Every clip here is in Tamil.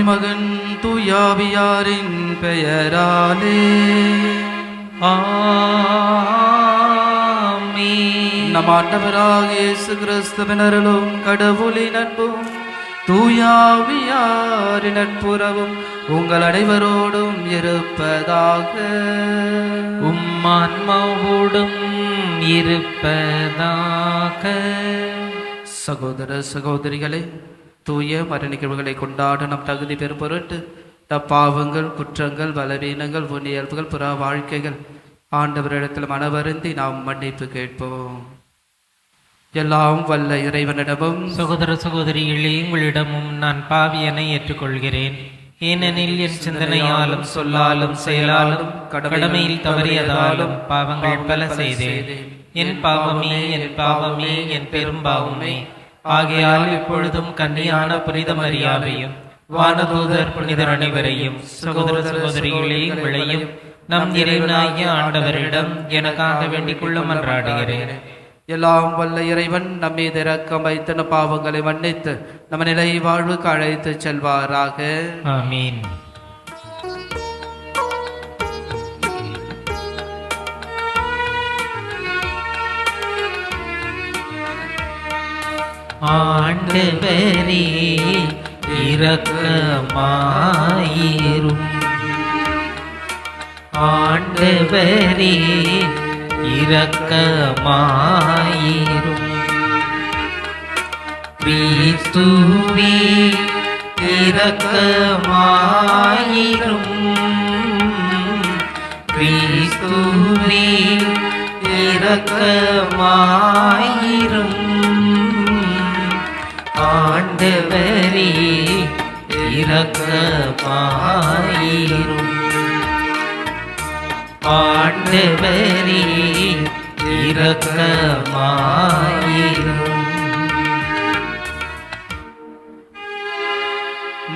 தந்தை மகன் துயாவியாரின் பெயராலே. ஆமீ நம் ஆண்டவராக இயேசு கிறிஸ்துவினர்களும் கடவுளின் அன்பும் தூயாவியாரின் நட்புறவும் உங்கள் அனைவரோடும் இருப்பதாக. உம்மான்மாவோடும் இருப்பதாக. சகோதர சகோதரிகளே தூய மர நிகழ்வுகளை கொண்டாட நம் தகுதி பெறும் பொருட்டு நம் பாவங்கள் குற்றங்கள் பலவீனங்கள் முன்னியல்புகள் புற வாழ்க்கைகள் ஆண்டவரிடத்தில் மனவருந்தி நாம் மன்னிப்பு கேட்போம். எல்லாம் வல்ல இறைவனிடமும் சகோதர சகோதரிகளே உங்களிடமும் நான் பாவியனை ஏற்றுக்கொள்கிறேன். ஏனெனில் என் சிந்தனையாலும் சொல்லாலும் செயலாலும் கடமையில் தவறியதாலும் பாவங்கள் பல செய்தேன். என் பாவமே என் பாவமே என் பெரும் பாவமே ஆகையால் இப்பொழுதும் கன்னியான புனித மரியாதையும் வானதூதர் புனிதர் அனைவரையும் சகோதர சகோதரிகளே உங்களையும் நம் இறைவனாகிய ஆண்டவரிடம் எனக்காக வேண்டிக் கொள்ள மன்றாடுகிறேன். எல்லாம் வல்ல இறைவன் நம் மீது இரக்கம் வைத்து நம் பாவங்களை மன்னித்து நம்ம நிலை வாழ்வுக்கு அழைத்து செல்வாராக. ஆமீன். ஆண்டு ஆண்டவரே இரக்கமாயிரும். ஆண்டவரே இரக்கமாயிரும். கிறிஸ்துவே இரக்கமாயிரும். கிறிஸ்துவே இரக்கமாயிரும். பாயிரும். ஆண்டவரே இரக்கமாயிரும்.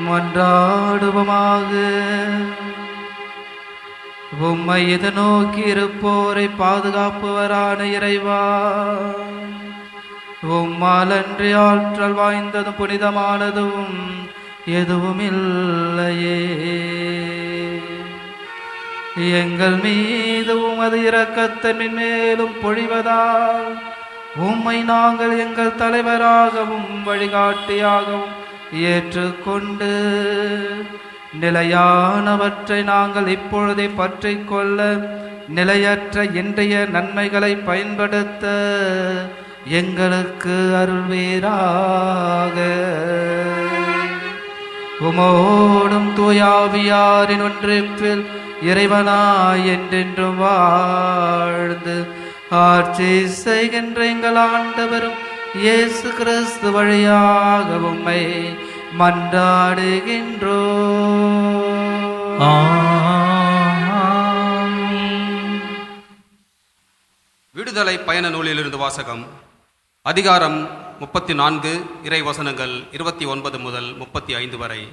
மன்றாடுவமாக உம்மை எது நோக்கி இருப்போரை பாதுகாப்பவரான இறைவா. உம்மால் அன்றி ஆற்றல் வாய்ந்ததும் புனிதமானதும் எதுவும் இல்லையே எங்கள் மீது உமது இறக்கத்தை மேலும் பொழிவதால் உம்மை நாங்கள் எங்கள் தலைவராகவும் வழிகாட்டியாகவும் ஏற்றுக்கொண்டு நிலையானவற்றை நாங்கள் இப்பொழுதே பற்றி கொள்ள நிலையற்ற இன்றைய நன்மைகளை பயன்படுத்த எங்களுக்கு அருள்வீராக. உமோடும் தூயாவியாரின் ஒன்றிப்பில் இறைவனாய் என்றென்றும் வாழ்ந்து ஆட்சி செய்கின்ற எங்கள் ஆண்டவரும் இயேசு கிறிஸ்து வழியாக உம்மை மன்றாடுகின்றோ ஆமென். விடுதலை பயண நூலிலிருந்து வாசகம் அதிகாரம் முப்பத்தி நான்கு இறை வசனங்கள் இருபத்தி ஒன்பது முதல் முப்பத்தி ஐந்து வரை.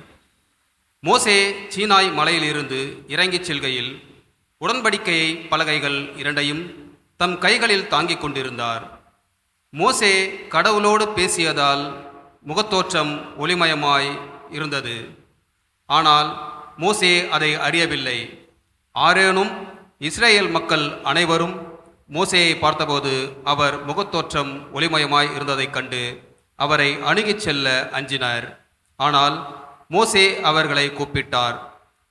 மோசே சீனாய் மலையிலிருந்து இறங்கிச் செல்கையில் உடன்படிக்கையை பலகைகள் இரண்டையும் தம் கைகளில் தாங்கிக் கொண்டிருந்தார். மோசே கடவுளோடு பேசியதால் முகத்தோற்றம் ஒளிமயமாய் இருந்தது. ஆனால் மோசே அதை அறியவில்லை. ஆரேனும் இஸ்ரேல் மக்கள் அனைவரும் மோசையை பார்த்தபோது அவர் முகத்தோற்றம் ஒளிமயமாய் இருந்ததைக் கண்டு அவரை அணுகிச் செல்ல அஞ்சினர். ஆனால் மோசே அவர்களை கூப்பிட்டார்.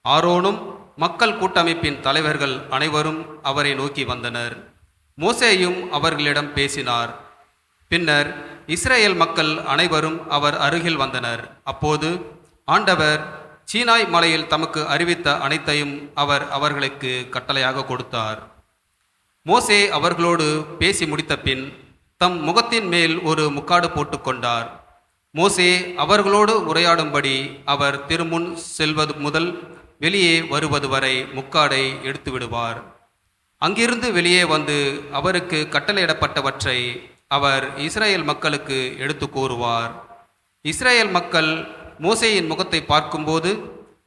ஆரோனும் மக்கள் கூட்டமைப்பின் தலைவர்கள் அனைவரும் அவரை நோக்கி வந்தனர். மோசேயும் அவர்களிடம் பேசினார். பின்னர் இஸ்ரேல் மக்கள் அனைவரும் அவர் அருகில் வந்தனர். அப்போது ஆண்டவர் சீனாய் மலையில் தமக்கு அறிவித்த அனைத்தையும் அவர் அவர்களுக்கு கட்டளையாக கொடுத்தார். மோசே அவர்களோடு பேசி முடித்த பின் தம் முகத்தின் மேல் ஒரு முக்காடு போட்டுக்கொண்டார் மோசே அவர்களோடு உரையாடும்படி அவர் திருமுன் செல்வது முதல் வெளியே வருவது வரை முக்காடை எடுத்து விடுவார். அங்கிருந்து வெளியே வந்து அவருக்கு கட்டளையிடப்பட்டவற்றை அவர் இஸ்ரேல் மக்களுக்கு எடுத்து கூறுவார். இஸ்ரேல் மக்கள் மோசேயின் முகத்தை பார்க்கும்போது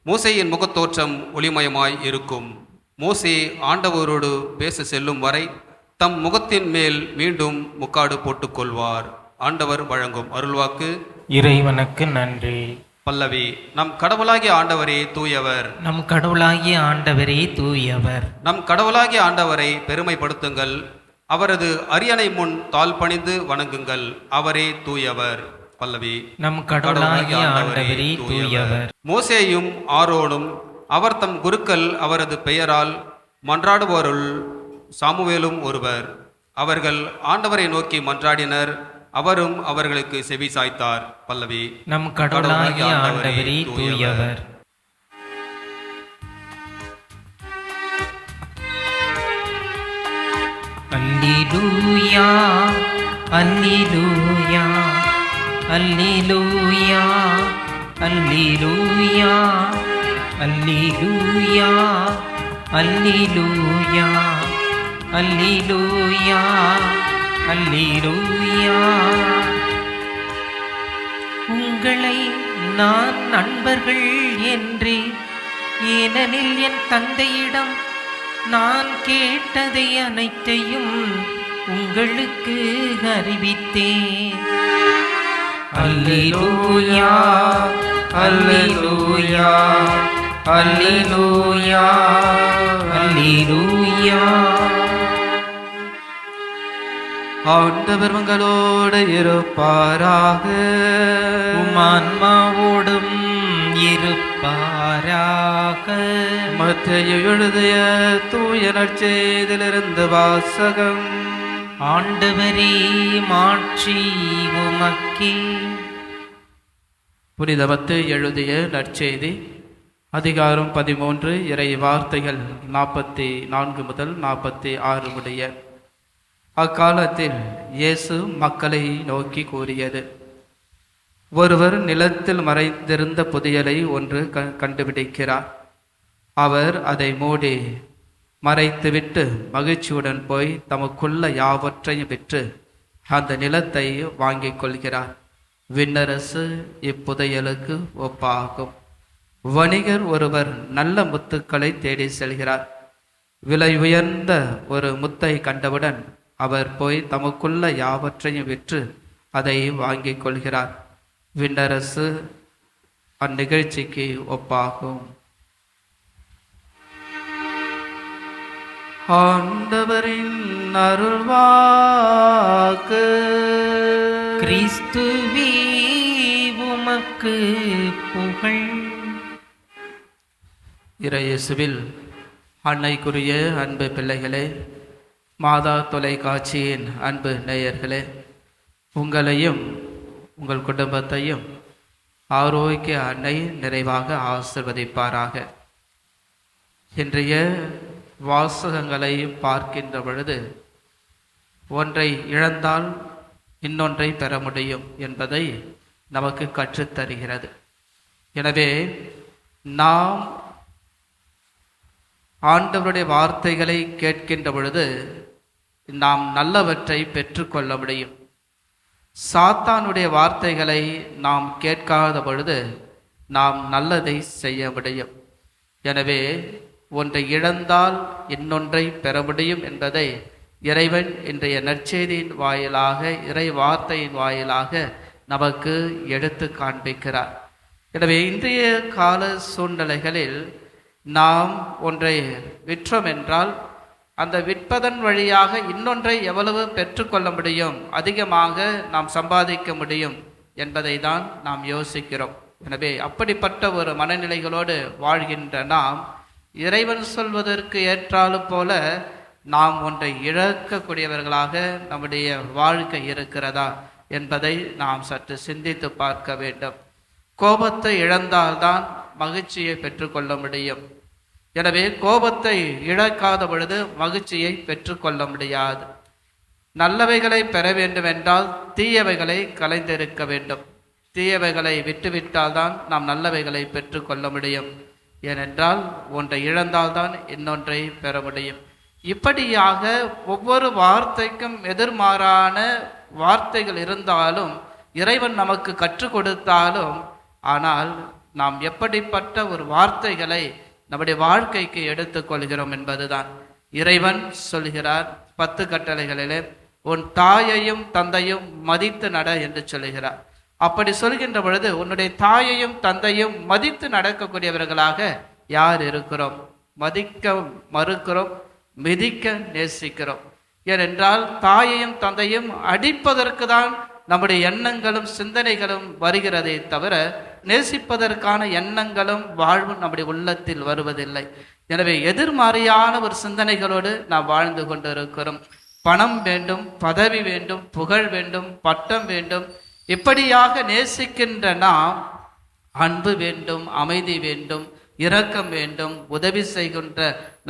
மோசேயின் முகத்தோற்றம் ஒளிமயமாய் இருக்கும். மோசே ஆண்டவரோடு பேச செல்லும் வரை தம் முகத்தின் மேல் மீண்டும் முக்காடு போட்டுக்கொள்வார். ஆண்டவர் வழங்கும் அருள்வாக்கு. இறைவனுக்கு நன்றி. பல்லவி நம் கடவுளாகிய ஆண்டவரே தூயவர். நம் கடவுளாகிய ஆண்டவரே தூயவர். நம் கடவுளாகிய ஆண்டவரை பெருமைப்படுத்துங்கள். அவரது அரியணை முன் தாழ் பணிந்து வணங்குங்கள். அவரே தூயவர். பல்லவி நம் கடவுளாகிய ஆண்டவரே தூயவர். மோசேயும் ஆரோனும் அவர் தம் குருக்கள் அவரது பெயரால் மன்றாடுவோருள் சாமுவேலும் ஒருவர். அவர்கள் ஆண்டவரை நோக்கி மன்றாடினர் அவரும் அவர்களுக்கு செவி சாய்த்தார் பல்லவி. நம் கடவுளாகிய ஆண்டவரே தூயவர். Hallelujah hallelujah hallelujah hallelujah. Hallelujah hallelujah hallelujah hallelujah. உங்களை நான் நண்பர்கள் என்று ஏனெனில் என் தந்தையிடம் நான் கேட்டதை அனைத்தையும் உங்களுக்கு அறிவித்தேன். அல்லிலூயா அல்லிலூயா அல்லேலூயா அல்லேலூயா ஆண்டவர் உங்களோடு இருப்பாராக உமான்மாவோடும் இருப்பாராக. மத்திய எழுதிய தூய நற்செய்திலிருந்து வாசகம். ஆண்டவரே மாற்றி உமக்கே. புனிதமத்து எழுதிய நற்செய்தி அதிகாரம் பதிமூன்று இறை வார்த்தைகள் நாற்பத்தி நான்கு முதல் நாற்பத்தி ஆறு முடிய அக்காலத்தில் இயேசு மக்களை நோக்கி கூறியது. ஒருவர் நிலத்தில் மறைந்திருந்த புதையலை ஒன்று க கண்டுபிடிக்கிறார். அவர் அதை மூடி மறைத்துவிட்டு மகிழ்ச்சியுடன் போய் தமக்குள்ள யாவற்றையும் விற்று அந்த நிலத்தை வாங்கிக் கொள்கிறார். விண்ணரசு இப்புதையலுக்கு ஒப்பாகும். வணிகர் ஒருவர் நல்ல முத்துக்களை தேடி செல்கிறார். விலை உயர்ந்த ஒரு முத்தை கண்டவுடன் அவர் போய் தமக்குள்ள யாவற்றையும் விற்று அதை வாங்கிக் கொள்கிறார். விண்ணரசு அந்நிகழ்ச்சிக்கு ஒப்பாகும். ஆண்டவரின் அருள்வாக்கு கிறிஸ்துவே உமக்கு புகழ். இறையேசுவில் அன்னைக்குரிய அன்பு பிள்ளைகளே மாதா தொலைக்காட்சியின் அன்பு நேயர்களே உங்களையும் உங்கள் குடும்பத்தையும் ஆரோக்கிய அன்னை நிறைவாக ஆசிர்வதிப்பாராக. இன்றைய வாசகங்களை பார்க்கின்ற பொழுது ஒன்றை இழந்தால் இன்னொன்றை பெற முடியும் என்பதை நமக்கு கற்றுத்தருகிறது. எனவே நாம் ஆண்டவருடைய வார்த்தைகளை கேட்கின்ற பொழுது நாம் நல்லவற்றை பெற்றுக்கொள்ள முடியும். சாத்தானுடைய வார்த்தைகளை நாம் கேட்காத பொழுது நாம் நல்லதை செய்ய முடியும். எனவே ஒன்றை இழந்தால் இன்னொன்றை பெற முடியும் என்பதை இறைவன் இன்றைய நற்செய்தியின் வாயிலாக இறை வார்த்தையின் வாயிலாக நமக்கு எடுத்து காண்பிக்கிறார். எனவே இன்றைய கால சூழ்நிலைகளில் நாம் ஒன்றை விற்றோம் என்றால் அந்த விற்பதன் வழியாக இன்னொன்றை எவ்வளவு பெற்றுக்கொள்ள முடியும் அதிகமாக நாம் சம்பாதிக்க முடியும் என்பதை தான் நாம் யோசிக்கிறோம். எனவே அப்படிப்பட்ட ஒரு மனநிலைகளோடு வாழ்கின்ற நாம் இறைவன் சொல்வதற்கு ஏற்றாலும் போல நாம் ஒன்றை இழக்கக்கூடியவர்களாக நம்முடைய வாழ்க்கை இருக்கிறதா என்பதை நாம் சற்று சிந்தித்து பார்க்க வேண்டும். கோபத்தை இழந்தால்தான் மகிழ்ச்சியை பெற்றுக்கொள்ள முடியும். எனவே கோபத்தை இழக்காத பொழுது மகிழ்ச்சியை பெற்றுக்கொள்ள முடியாது. நல்லவைகளை பெற வேண்டுமென்றால் தீயவைகளை கலைந்திருக்க வேண்டும். தீயவைகளை விட்டுவிட்டால்தான் நாம் நல்லவைகளை பெற்றுக்கொள்ள முடியும். ஏனென்றால் ஒன்றை இழந்தால்தான் இன்னொன்றை பெற முடியும். இப்படியாக ஒவ்வொரு வார்த்தைக்கும் எதிர்மாறான வார்த்தைகள் இருந்தாலும் இறைவன் நமக்கு கற்றுக் கொடுத்தாலும் ஆனால் நாம் எப்படிப்பட்ட ஒரு வார்த்தைகளை நம்முடைய வாழ்க்கைக்கு எடுத்துக்கொள்கிறோம் என்பதுதான். இறைவன் சொல்கிறார் பத்து கட்டளைகளிலே உன் தாயையும் தந்தையும் மதித்து நட என்று சொல்கிறார். அப்படி சொல்கின்ற பொழுது உன்னுடைய தாயையும் தந்தையும் மதித்து நடக்கக்கூடியவர்களாக யார் இருக்கிறோம்? மதிக்க மறுக்கிறோம் மிதிக்க நேசிக்கிறோம். ஏனென்றால் தாயையும் தந்தையும் அடிப்பதற்கு தான் நம்முடைய எண்ணங்களும் சிந்தனைகளும் வருகிறதே தவிர நேசிப்பதற்கான எண்ணங்களும் வாழ்வும் நம்முடைய உள்ளத்தில் வருவதில்லை. எனவே எதிர்மறையான ஒரு சிந்தனைகளோடு நாம் வாழ்ந்து கொண்டிருக்கிறோம். பணம் வேண்டும் பதவி வேண்டும் புகழ் வேண்டும் பட்டம் வேண்டும். இப்படியாக நேசிக்கின்ற நாம் அன்பு வேண்டும் அமைதி வேண்டும் இரக்கம் வேண்டும் உதவி செய்கின்ற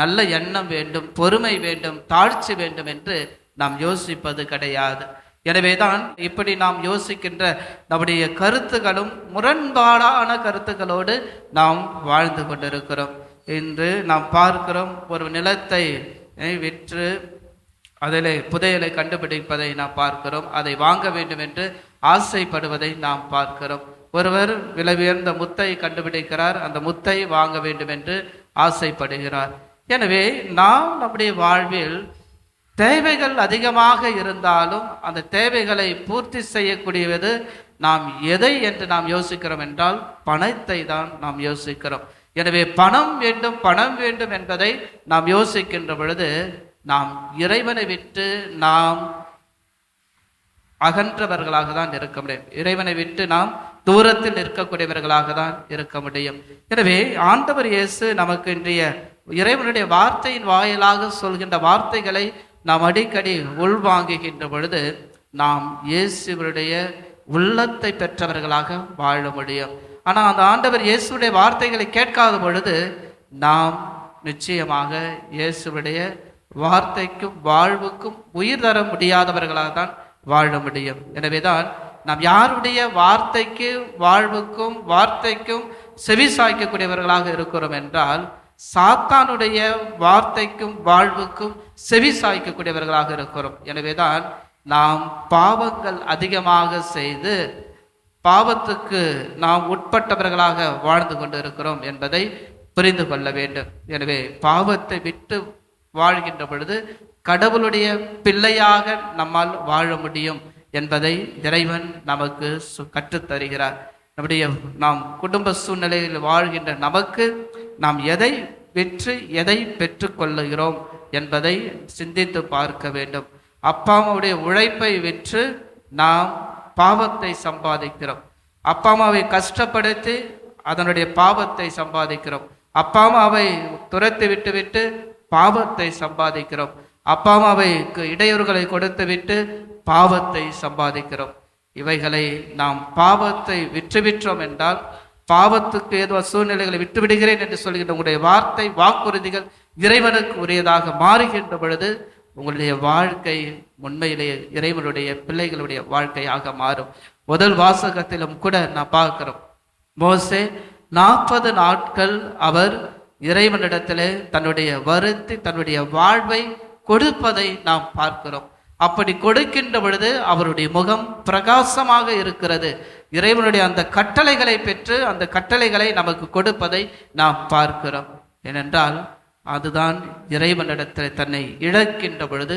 நல்ல எண்ணம் வேண்டும் பொறுமை வேண்டும் தாழ்ச்சி வேண்டும் என்று நாம் யோசிப்பது கிடையாது. எனவேதான் இப்படி நாம் யோசிக்கின்ற நம்முடைய கருத்துகளும் முரண்பாடான கருத்துக்களோடு நாம் வாழ்ந்து கொண்டிருக்கிறோம். இன்று நாம் பார்க்கிறோம் ஒரு நிலத்தை விற்று அதில் புதையலை கண்டுபிடிப்பதை நாம் பார்க்கிறோம். அதை வாங்க வேண்டும் என்று ஆசைப்படுவதை நாம் பார்க்கிறோம். ஒருவர் விலை உயர்ந்த முத்தை கண்டுபிடிக்கிறார். அந்த முத்தை வாங்க வேண்டும் என்று ஆசைப்படுகிறார். எனவே நாம் நம்முடைய வாழ்வில் தேவைகள் அதிகமாக இருந்தாலும் அந்த தேவைகளை பூர்த்தி செய்யக்கூடியது நாம் எதை என்று நாம் யோசிக்கிறோம் என்றால் பணத்தை தான் நாம் யோசிக்கிறோம். எனவே பணம் வேண்டும் பணம் வேண்டும் என்பதை நாம் யோசிக்கின்ற பொழுது நாம் இறைவனை விட்டு நாம் அகன்றவர்களாக தான் இருக்க முடியும். இறைவனை விட்டு நாம் தூரத்தில் நிற்கக்கூடியவர்களாக தான் இருக்க முடியும். எனவே ஆண்டவர் இயேசு நமக்கு இன்றைய இறைவனுடைய வார்த்தையின் வாயிலாக சொல்கின்ற வார்த்தைகளை நாம் அடிக்கடி உள்வாங்குகின்ற பொழுது நாம் இயேசுவருடைய உள்ளத்தை பெற்றவர்களாக வாழ முடியும். ஆனால் அந்த ஆண்டவர் இயேசுடைய வார்த்தைகளை கேட்காத பொழுது நாம் நிச்சயமாக இயேசுடைய வார்த்தைக்கும் வாழ்வுக்கும் உயிர் தர முடியாதவர்களாக தான் வாழ முடியும். எனவேதான் நாம் யாருடைய வார்த்தைக்கு வாழ்வுக்கும் வார்த்தைக்கும் செவி சாய்க்கக்கூடியவர்களாக இருக்கிறோம் என்றால் சாத்தானுடைய வார்த்தைக்கும் வாழ்வுக்கும் செவி சாய்க்கக்கூடியவர்களாக இருக்கிறோம். எனவேதான் நாம் பாவங்கள் அதிகமாக செய்து பாவத்துக்கு நாம் உட்பட்டவர்களாக வாழ்ந்து கொண்டு இருக்கிறோம் என்பதை புரிந்து கொள்ள வேண்டும். எனவே பாவத்தை விட்டு வாழ்கின்ற பொழுது கடவுளுடைய பிள்ளையாக நம்மால் வாழ முடியும் என்பதை இறைவன் நமக்கு சு- கற்றுத் தருகிறார் நம்முடைய நாம் குடும்ப சூழ்நிலையில் வாழ்கின்ற நமக்கு நாம் எதை விற்று எதை பெற்றுக்கொள்ளுகிறோம் என்பதை சிந்தித்து பார்க்க வேண்டும். அப்பா அம்மாவுடைய உழைப்பை விற்று நாம் பாவத்தை சம்பாதிக்கிறோம். அப்பா அம்மாவை கஷ்டப்படுத்தி அதனுடைய பாவத்தை சம்பாதிக்கிறோம். அப்பா அம்மாவை துரத்தி விட்டு விட்டு பாவத்தை சம்பாதிக்கிறோம். அப்பா அம்மாவைக்கு இடையூறுகளை கொடுத்து விட்டு பாவத்தை சம்பாதிக்கிறோம். இவைகளை நாம் பாவத்தை விற்றுவிற்றோம் என்றால் பாவத்துக்கு ஏதோ சூழ்நிலைகளை விட்டுவிடுகிறேன் என்று சொல்கின்ற உங்களுடைய வார்த்தை வாக்குறுதிகள் இறைவனுக்கு உரியதாக மாறுகின்ற பொழுது உங்களுடைய வாழ்க்கை உண்மையிலேயே இறைவனுடைய பிள்ளைகளுடைய வாழ்க்கையாக மாறும். முதல் வாசகத்திலும் கூட நான் பார்க்கிறோம். மோசே நாற்பது நாட்கள் அவர் இறைவனிடத்திலே தன்னுடைய வருத்தி தன்னுடைய வாழ்வை கொடுப்பதை நாம் பார்க்கிறோம். அப்படி கொடுக்கின்ற பொழுது அவருடைய முகம் பிரகாசமாக இருக்கிறது. இறைவனுடைய அந்த கட்டளைகளை பெற்று அந்த கட்டளைகளை நமக்கு கொடுப்பதை நாம் பார்க்கிறோம். ஏனென்றால் அதுதான் இறைவனிடத்தில் தன்னை இழக்கின்ற பொழுது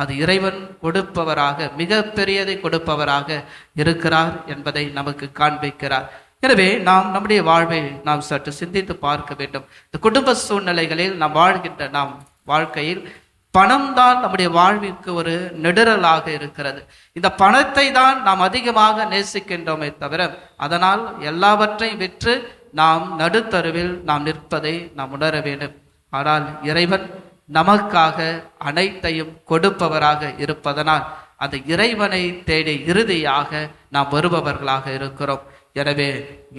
அது இறைவன் கொடுப்பவராக மிக பெரியதை கொடுப்பவராக இருக்கிறார் என்பதை நமக்கு காண்பிக்கிறார். எனவே நாம் நம்முடைய வாழ்வை நாம் சற்று சிந்தித்து பார்க்க வேண்டும். இந்த குடும்ப சூழ்நிலைகளில் நாம் வாழ்கின்ற நாம் வாழ்க்கையில் பணம் தான் நம்முடைய வாழ்விற்கு ஒரு நெடுறலாக இருக்கிறது. இந்த பணத்தை தான் நாம் அதிகமாக நேசிக்கின்றோமே தவிர அதனால் எல்லாவற்றையும் விற்று நாம் நடுத்தருவில் நாம் நிற்பதை நாம் உணர வேண்டும். ஆனால் இறைவன் நமக்காக அனைத்தையும் கொடுப்பவராக இருப்பதனால் அந்த இறைவனை தேடி இறுதியாக நாம் வருபவர்களாக இருக்கிறோம். எனவே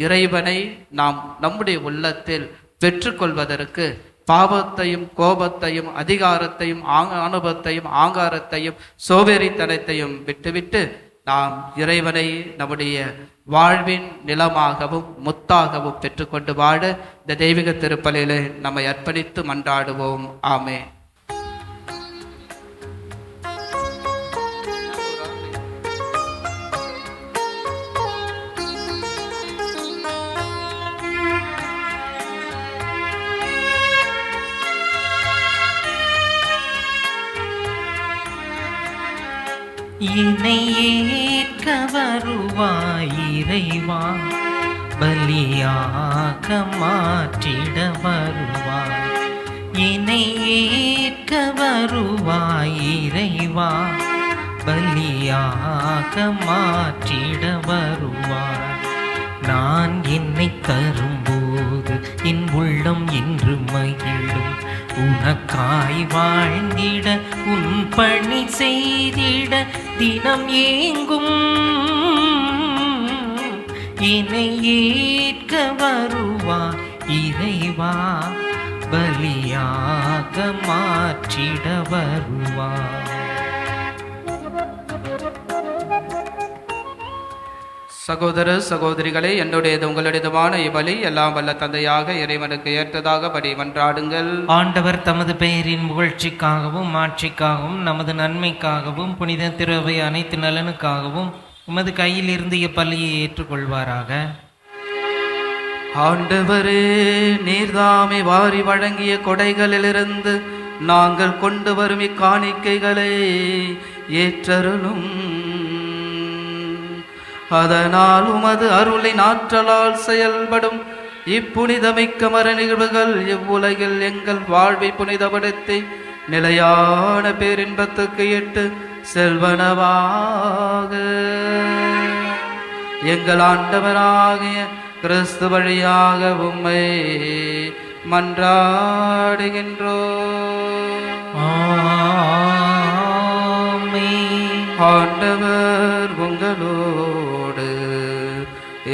இறைவனை நாம் நம்முடைய உள்ளத்தில் பெற்றுக்கொள்வதற்கு பாவத்தையும் கோபத்தையும் அதிகாரத்தையும் ஆங் அனுபவத்தையும் ஆங்காரத்தையும் சோவேறித்தனத்தையும் விட்டுவிட்டு நாம் இறைவனை நம்முடைய வாழ்வின் நிலமாகவும் முத்தாகவும் பெற்றுக்கொண்டு வாழ இந்த தெய்வீக திருப்பலியிலே நம்மை அர்ப்பணித்து மன்றாடுவோம். ஆமே என்னை ஏற்க வருவாய் இறைவா பலியாக மாற்றிட வருவாய். என்னை ஏற்க வருவாய் இறைவா பலியாக மாற்றிட வருவாய். நான் என்னை தரும்போது என் உள்ளம் இன்று மகிழும். உனக்காய் வாழ்ந்திட உன் பணி செய்திட தினம் ஏங்கும். இணை ஏற்க வருவா இறைவா பலியாக மாற்றிட வருவா. சகோதர சகோதரிகளே என்னுடையது உங்களுடையதுமான இவ்வழி எல்லாம் வல்ல தந்தையாக இறைவனுக்கு ஏற்றதாக படி மன்றாடுங்கள். ஆண்டவர் தமது பெயரின் புகழ்ச்சிக்காகவும் மாட்சிக்காகவும் நமது நன்மைக்காகவும் புனித திருவை அனைத்து நலனுக்காகவும் உமது கையில் இருந்து இப்பள்ளியை ஏற்றுக்கொள்வாராக. ஆண்டவரே நீர்தாமே வாரி வழங்கிய கொடைகளிலிருந்து நாங்கள் கொண்டு வரும் இக்காணிக்கைகளை ஏற்றருளும். அதனால் உமது அருளின் ஆற்றலால் செயல்படும். இப்புனிதமிக்க மர நிகழ்வுகள் இவ்வுலகில் எங்கள் வாழ்வை புனிதப்படுத்தி நிலையான பேரின்பத்துக்கு எட்டு செல்வனவாக. எங்கள் ஆண்டவராகிய கிறிஸ்து வழியாக உம்மை மன்றாடுகின்றோ. ஆண்டவர் உங்களோடு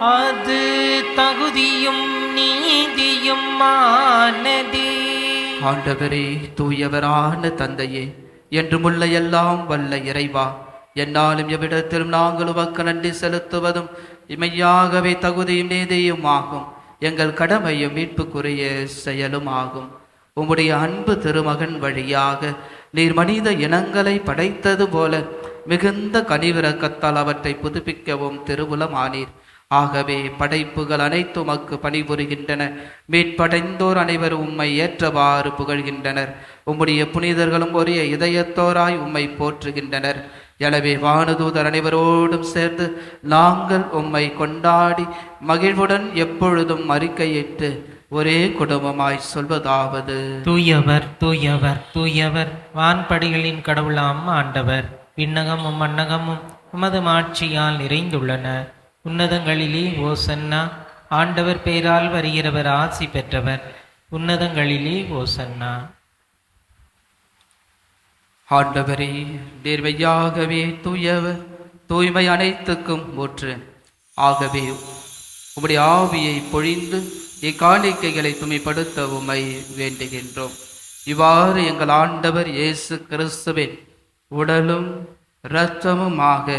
அது தகுதியும் நீதியும் ஆனதே. ஆண்டவரே தூயவரான தந்தையே என்றுமுள்ள எல்லாம் வல்ல இறைவா என்னாலும் எவ்விடத்திலும் நாங்கள் உமக்கு நன்றி செலுத்துவதும் இமையாகவே தகுதியும் நீதியும் ஆகும். எங்கள் கடமையும் மீட்புக்குரிய செயலும் ஆகும். உம்முடைய அன்பு திருமகன் வழியாக நீர் மனித இனங்களை படைத்தது போல மிகுந்த கனிவிறக்கத்தால் அவற்றை புதுப்பிக்கவும் திருவுலமானீர் ஆகவே படைப்புகள் அனைத்து உமக்கு பணிபுரிகின்றன. மீட்படைந்தோர் அனைவரும் உம்மை ஏற்றவாறு புகழ்கின்றனர். உம்முடைய புனிதர்களும் ஒரே இதயத்தோராய் உம்மை போற்றுகின்றனர். எனவே வானதூதர் அனைவரோடும் சேர்ந்து நாங்கள் உம்மை கொண்டாடி மகிழ்வுடன் எப்பொழுதும் அறிக்கையிட்டு ஒரே குடும்பமாய் சொல்வதாவது. தூயவர் தூயவர் தூயவர் வான்படிகளின் கடவுளாம் ஆண்டவர். விண்ணகமும் மன்னகமும் உமது மாட்சியால் நிறைந்துள்ளன. உன்னதங்களிலே ஓசன்னா ஆண்டவர் பெயரால் வருகிறவர் ஆசி பெற்றவர். உன்னதங்களிலே ஓசன்னா. ஆண்டவரே நேர்மையாகவே தூயவர் தூய்மை அனைத்துக்கும் ஊற்று ஆகவே உம்முடைய ஆவியை பொழிந்து இக்காணிக்கைகளை துமைப்படுத்த உமை வேண்டுகின்றோம். இவ்வாறு எங்கள் ஆண்டவர் இயேசு கிறிஸ்துவின் உடலும் இரத்தமுமாக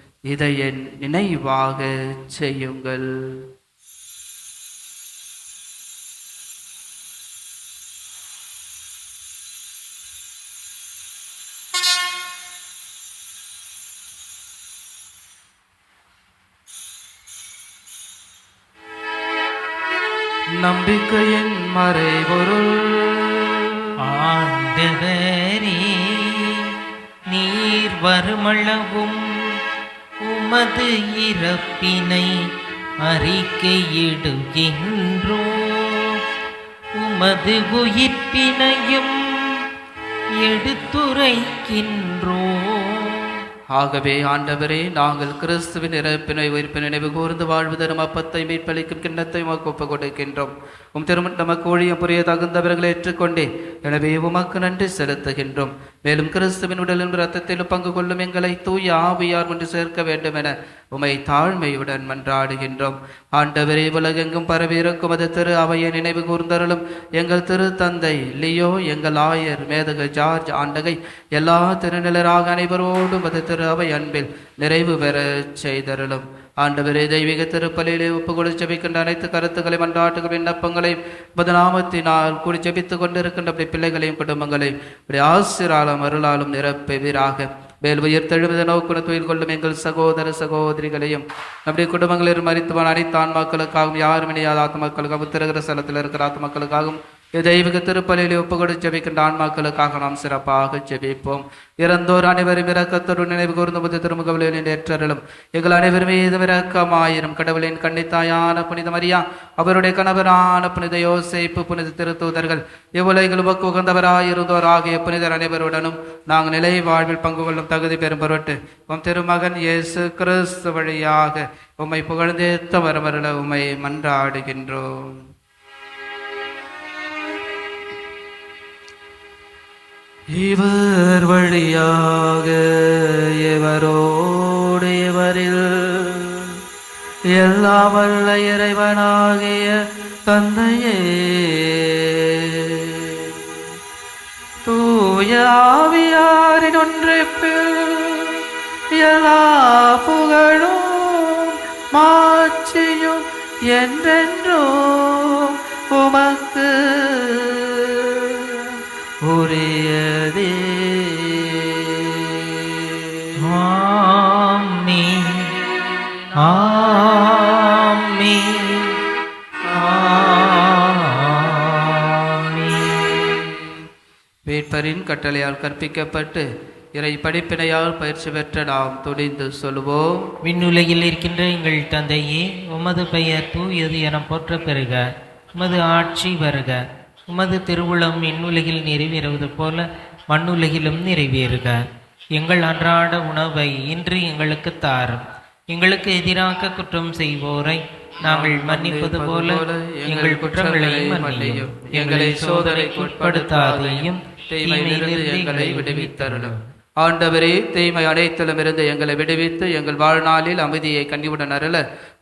இதை என் நினைவாக செய்யுங்கள். நம்பிக்கையின் மறைபொருள். ஆண்டவரே நீர் வருமளவும் உமது இறப்பினை அறிக்கையிடுகின்றோ. உமது உயிர்ப்பினையும் எடுத்துரைக்கின்றோ. ஆகவே ஆண்டவரே நாங்கள் கிறிஸ்துவின் இறப்பினை உயிர்ப்பினை நினைவு கூர்ந்து வாழ்வு தரும் அப்பத்தை மீட்பளிக்கும் கிண்ணத்தை உமக்கு ஒப்புக் கொடுக்கின்றோம் உம் திருமண் நமக்கு ஊழியம் புரிய தகுந்தவர்களை ஏற்றுக்கொண்டே எனவே உமக்கு நன்றி செலுத்துகின்றோம். மேலும் கிறிஸ்துவின் உடலின் இரத்தத்தில் பங்கு கொள்ளும் எங்களை தூய ஆவியார் ஒன்று சேர்க்க வேண்டும் என உமை தாழ்மையுடன் மன்றாடுகின்றோம். ஆண்டவரே உலகெங்கும் பரவியிருக்கும் அது திரு அவையை நினைவு கூர்ந்தருளும். எங்கள் திரு தந்தை லியோ எங்கள் ஆயர் மேதக ஜார்ஜ் ஆண்டகை எல்லா திருநிலராக அனைவரோடும் அது திரு அவை அன்பில் நிறைவு பெற செய்தருளும். ஆண்டவரே தெய்வீக திருப்பலியிலே ஒப்பு கொடு ஜபிக்கின்ற அனைத்து கருத்துக்களை மன்றாட்டுகள் விண்ணப்பங்களையும் பதநாமத்தினால் கூடி ஜெபித்துக் கொண்டிருக்கின்ற அப்படி பிள்ளைகளையும் குடும்பங்களையும் இப்படி ஆசிராலும் அருளாலும் நிரப்புவீராக. மேல் உயிர்த்தெழுவது நோக்குன தொழில் கொள்ளும் எங்கள் சகோதர சகோதரிகளையும் நம்முடைய குடும்பங்களில் மறித்துவான் அனைத்து ஆன்மாக்களுக்காகவும் யாரும் இணையாத ஆத்மாக்களுக்காகவும் உத்திரகிற ஸ்தலத்தில் இருக்கிற ஆத்மாக்களுக்காகவும் தெய்வீக திருப்பலியிலே ஒப்புக்கொடு ஜெபிக்கின்ற ஆன்மாக்களுக்காக நாம் சிறப்பாக ஜெபிப்போம். இறந்தோர் அனைவரும் இரக்கத்தோடு நினைவு கூர்ந்த புது திருமுகவிலின் ஏற்றருளும். எங்கள் அனைவரும் மீது இரக்கமாயிரும். கடவுளின் கண்ணித்தாயான புனித மரியா அவருடைய கணவரான புனித யோசைப்பு புனித திருத்தூதர்கள் இவ்வுலகில் உமக்கு உகந்தவராயிருந்தோர் ஆகிய புனிதர் அனைவருடனும் நாங்கள் நிலை வாழ்வில் பங்கு கொள்ளும் தகுதி பெறும் பொருட்டு உம் திருமகன் இயேசு கிறிஸ்து வழியாக உம்மை புகழ்ந்தேத்த வரமருள உம்மை மன்றாடுகின்றோம். இவர் வழியாக இவரோடு இவரில் எல்லா வல்ல இறைவனாகிய தந்தையே. தூயாவியாரின் ஒன்றிப்பில் எல்லா புகழும் மாட்சியும் என்றென்றோ உமக்கு உரியதே. ஆமென். ஆமி வேட்பரின் கட்டளையால் கற்பிக்கப்பட்டு இறை படிப்பினையால் பயிற்சி பெற்ற நாம் துணிந்து சொல்வோம். விண்ணுலகில் இருக்கின்ற எங்கள் தந்தையே உமது பெயர் தூயது என போற்ற பெறுக உமது ஆட்சி வருக. உமது திருவுளம் விண்ணுலகில் நிறைவேறுவது போல மண்ணுலகிலும் நிறைவேறுக. எங்கள் அன்றாட உணவை இன்று எங்களுக்கு தாரும் எங்களுக்கு எதிராக குற்றம் செய்வோரை நாங்கள் மன்னிப்பது போல எங்கள் குற்றங்களை மன்னியும். எங்களை சோதனைக்கு உட்படுத்தாதையும் எங்களை விடுவித்தருளும். ஆண்டவரே தீமை அனைத்திலும் இருந்து எங்களை விடுவித்து எங்கள் வாழ்நாளில் அமைதியை கனிவுடன் அருள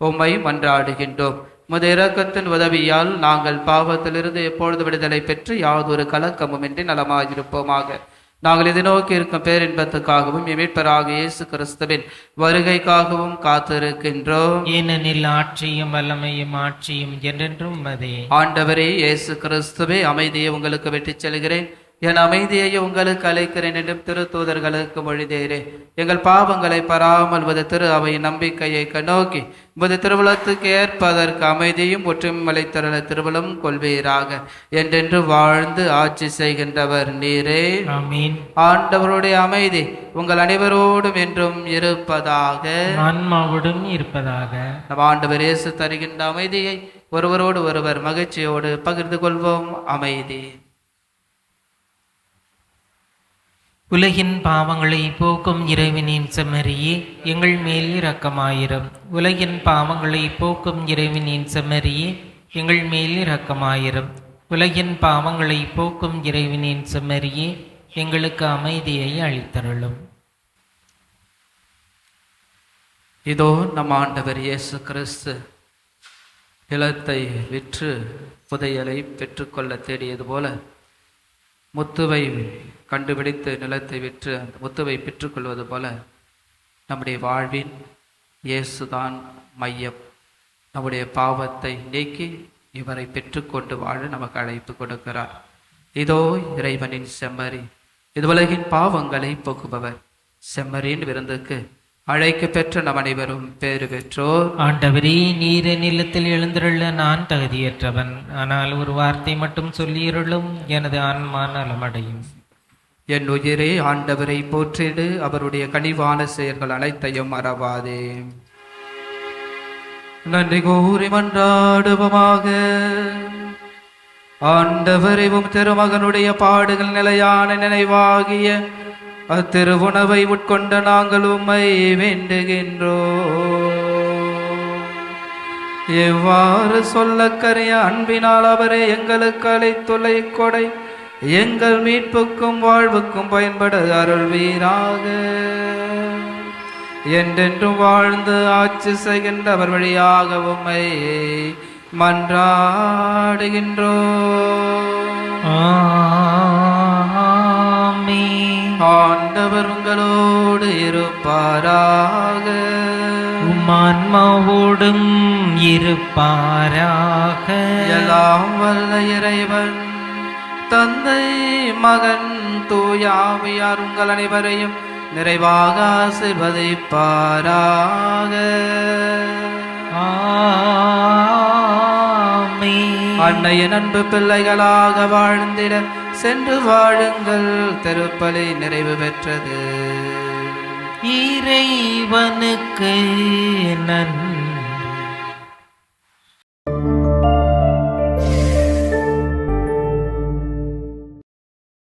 உம்மை மன்றாடுகின்றோம். முத இரக்கத்தின் உதவியால் நாங்கள் பாவத்திலிருந்து எப்பொழுது விடுதலை பெற்று யாதொரு கலக்கமுமின்றி நலமாயிருப்போமாக. நாங்கள் இதை நோக்கி இருக்கும் பேரின்பத்துக்காகவும் எமிட்பராக இயேசு கிறிஸ்துவின் வருகைக்காகவும் காத்திருக்கின்றோம். ஏனெனில் ஆட்சியும் வல்லமையும் ஆட்சியும் என்றென்றும் மதே ஆண்டவரே இயேசு கிறிஸ்துவே அமைதியை உங்களுக்கு விட்டுச் செல்கிறேன். என் அமைதியை உங்களுக்கு அழைக்கிறேன் என்றும் திருத்தூதர்களுக்கு மொழிதேரே எங்கள் பாவங்களை பராமல் உமது திரு அவை நம்பிக்கையை கண்ணோக்கி உமது திருவுளத்துக்கு ஏற்பதற்கு அமைதியும் ஒற்றுமை தருள திருவுளம் கொள்வீராக. என்றென்று வாழ்ந்து ஆட்சி செய்கின்றவர் நீரே. ஆண்டவருடைய அமைதி உங்கள் அனைவரோடும் என்றும் இருப்பதாக. ஆன்மாவுடன் இருப்பதாக. நம் ஆண்டவர் இயேசு தருகின்ற அமைதியை ஒருவரோடு ஒருவர் மகிழ்ச்சியோடு பகிர்ந்து கொள்வோம். அமைதி. உலகின் பாவங்களை போக்கும் இறைவனின் செம்மறியே எங்கள் மேல் இரக்கமாயிரும். உலகின் பாவங்களை போக்கும் இறைவனின் செம்மறியே எங்கள் மேல் இரக்கமாயிரும். உலகின் பாவங்களை போக்கும் இறைவனின் செம்மறியே எங்களுக்கு அமைதியை அளித்தருளும். இதோ நம் ஆண்டவர் இயேசு கிறிஸ்து நிலத்தை விற்று புதையலை பெற்றுக்கொள்ள தேடியது போல முத்துவை கண்டுபிடித்து நிலத்தை விற்று அந்த முத்துவை பெற்றுக்கொள்வது போல நம்முடைய வாழ்வின் இயேசுதான் மையம். நம்முடைய பாவத்தை நீக்கி இவரை பெற்றுக்கொண்டு வாழ நமக்கு அழைப்பு கொடுக்கிறார். இதோ இறைவனின் செம்மறி. இது உலகின் பாவங்களை போக்குபவர். செம்மறியின் விருந்துக்கு அழைக்க பெற்ற நம் அனைவரும் பேறு பெற்றோர். ஆண்டவரே நீர் நிலத்தில் எழுந்திருள்ள நான் தகுதியற்றவன். ஆனால் ஒரு வார்த்தை மட்டும் சொல்லியிருளும் எனது ஆன்மா நலமடையும். என் உயிரே ஆண்டவரை போற்றிடு அவருடைய கனிவான செயல்கள் அனைத்தையும் மறவாதே நன்றி கூறி மன்றாடுவோமாக. ஆண்டவரைவும் திருமகனுடைய பாடுகள் நிலையான நினைவாகிய அத்திருவுணவை உட்கொண்ட நாங்கள் உம்மை வேண்டுகின்றோம். எவ்வாறு சொல்லக்கரிய அன்பினால் அவரே எங்களுக்கு அளித்துள்ள கொடை எங்கள் மீட்புக்கும் வாழ்வுக்கும் பயன்பட அருள்வீராக என்றென்றும் வாழ்ந்து ஆட்சி செய்கின்ற அவர் வழியாக உம்மை மன்றாடுகின்றோம். ஆமென். ஆண்டவர் உங்களோடு இருப்பாராக. உம்மான்மாவோடும் இருப்பாராக. எல்லாம் வல்ல இறைவன் தந்தை மகன் தூயாவியார் உங்கள் அனைவரையும் நிறைவாக ஆசிர்வதிப்பாராக. ஆமென். அன்னையின் அன்பு பிள்ளைகளாக வாழ்ந்திட சென்று வாழுங்கள். திருப்பலி நிறைவு பெற்றது. இறைவனுக்கு நன்றி.